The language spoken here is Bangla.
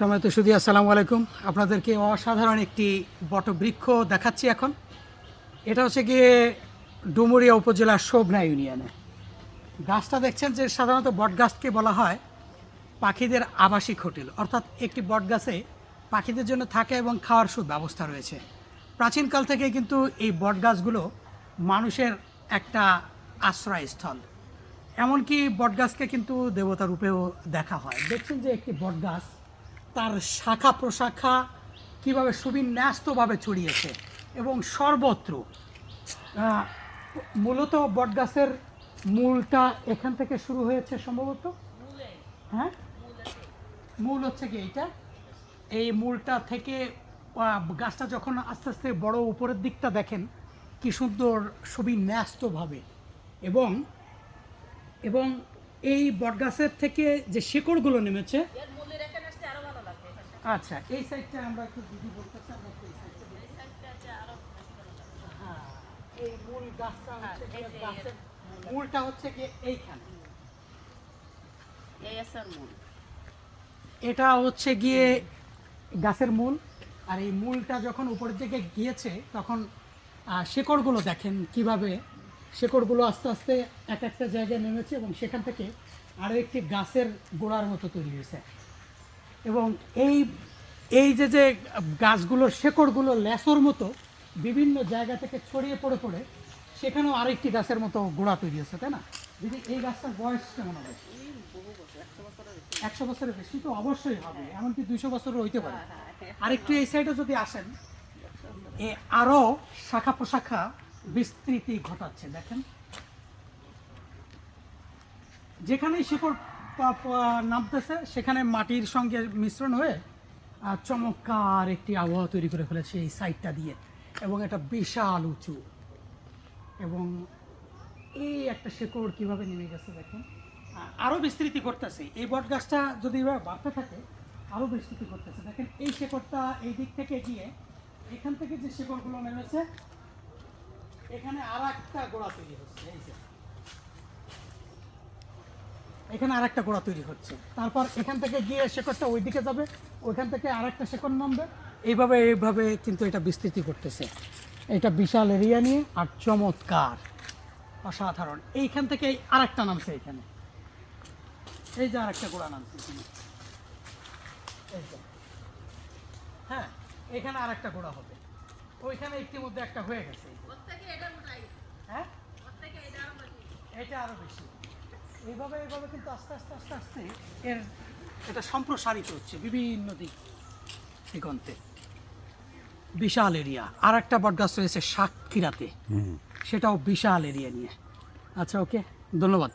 সময় তো শুধু আসসালামু আলাইকুম। আপনাদেরকে অসাধারণ একটি বটবৃক্ষ দেখাচ্ছি এখন। এটা হচ্ছে গিয়ে ডুমুরিয়া উপজেলার শোভনা ইউনিয়নে। গাছটা দেখছেন যে সাধারণত বট গাছকে বলা হয় পাখিদের আবাসিক হোটেল। অর্থাৎ একটি বট গাছে পাখিদের জন্য থাকা এবং খাওয়ার সুব্যবস্থা রয়েছে। প্রাচীনকাল থেকে কিন্তু এই বট গাছগুলো মানুষের একটা আশ্রয়স্থল। এমনকি বটগাছকে কিন্তু দেবতা রূপেও দেখা হয়। দেখছেন যে একটি বটগাছ তার শাখা প্রশাখা কীভাবে সুবিন্যাস্তভাবে ছড়িয়েছে এবং সর্বত্র মূলত বটগাছের মূলটা এখান থেকে শুরু হয়েছে সম্ভবত? হ্যাঁ? মূল হচ্ছে কি এইটা? এই মূলটা থেকে গাছটা যখন আস্তে আস্তে বড় উপরের দিকটা দেখেন, কি সুন্দর সুবিন্যাস্তভাবে। এবং এবং এই বটগাছের থেকে যে শিকড়গুলো নেমেছে এর মূলের এখানে আসতে আরও ভালো লাগবে এখানে। আচ্ছা এই সাইডটা আমরা একটু দিদি বলতেছি আমরা একটু এই সাইডটা এই সাইডটা আছে আরও বেশি ভালো লাগবে। হ্যাঁ এই মূল গাছটা হ্যাঁ, হচ্ছে গিয়ে গাছের মূলটা হচ্ছে কি এইখানে। এই আছে মূল। এটা হচ্ছে গিয়ে গাছের মূল আর এই মূলটা যখন উপরের দিকে গিয়েছে তখন শিকড়গুলো দেখেন কীভাবে। শিকড়গুলো আস্তে আস্তে এক একটা জায়গায় নেমেছে এবং সেখান থেকে আরও একটি গাছের গোড়ার মতো তৈরি হয়েছে। এবং এই এই যে যে গাছগুলোর শেকড়গুলো লেসর মতো বিভিন্ন জায়গা থেকে ছড়িয়ে পড়ে পড়ে, সেখানেও আরেকটি গাছের মতো গোড়া তৈরি হয়েছে, তাই না? দিদি, এই গাছটার বয়স কেমন হবে? একশো বছরের বেশি তো অবশ্যই হবে, এমনকি দুইশো বছরও হইতে পারে। আরেকটু এই সাইডে যদি আসেন, এ আরও শাখা প্রশাখা বিস্তৃতি ঘটাচ্ছে, দেখেন। যেখানেই শিকড় নামতেছে। সেখানে মাটির সঙ্গে মিশ্রণ হয়ে চমৎকার একটি আবহাওয়া তৈরি করে ফেলেছে এই সাইডটা দিয়ে। এবং এটা বিশাল উঁচু। এবং এই একটা শেকড় কীভাবে নেমে গেছে দেখেন। আ- আরও বিস্তৃতি করতেছে। এই বট গাছটা যদি এবার বাড়তে থাকে আরও বিস্তৃতি করতেছে। দেখেন, এই শেকড়টা এই দিক থেকে গিয়ে এখান থেকে যে শেকড়গুলো নেমেছে, এখানে আর একটা গোড়া তৈরি হচ্ছে। এই যে এখানে আর একটা গোড়া তৈরি হচ্ছে। তারপর এখান থেকে গিয়ে শেকড়টা ওই দিকে যাবে ওইখান থেকে আর একটা শেকড় নামবে। এইভাবে এইভাবে কিন্তু এটা বিস্তৃতি করতেছে। এটা বিশাল এরিয়া নিয়ে আর চমৎকার অসাধারণ। এইখান থেকে আর একটা নামছে এখানে। এই যে আর একটা গোড়া নামছে এখানে। এই যে। হ্যাঁ এখানে আর একটা গোড়া হবে। ওইখানে ইতিমধ্যে একটা হয়ে গেছে। হ্যাঁ? এটা আরও বেশি এটা আরও বেশি। এইভাবে এইভাবে কিন্তু আস্তে আস্তে আস্তে আস্তে এর এটা সম্প্রসারিত হচ্ছে বিভিন্ন দিক দিগন্তে। বিশাল এরিয়া। আর একটা বটগাছ রয়েছে সাতক্ষীরাতে। সেটাও বিশাল এরিয়া নিয়ে। আচ্ছা ওকে। ধন্যবাদ।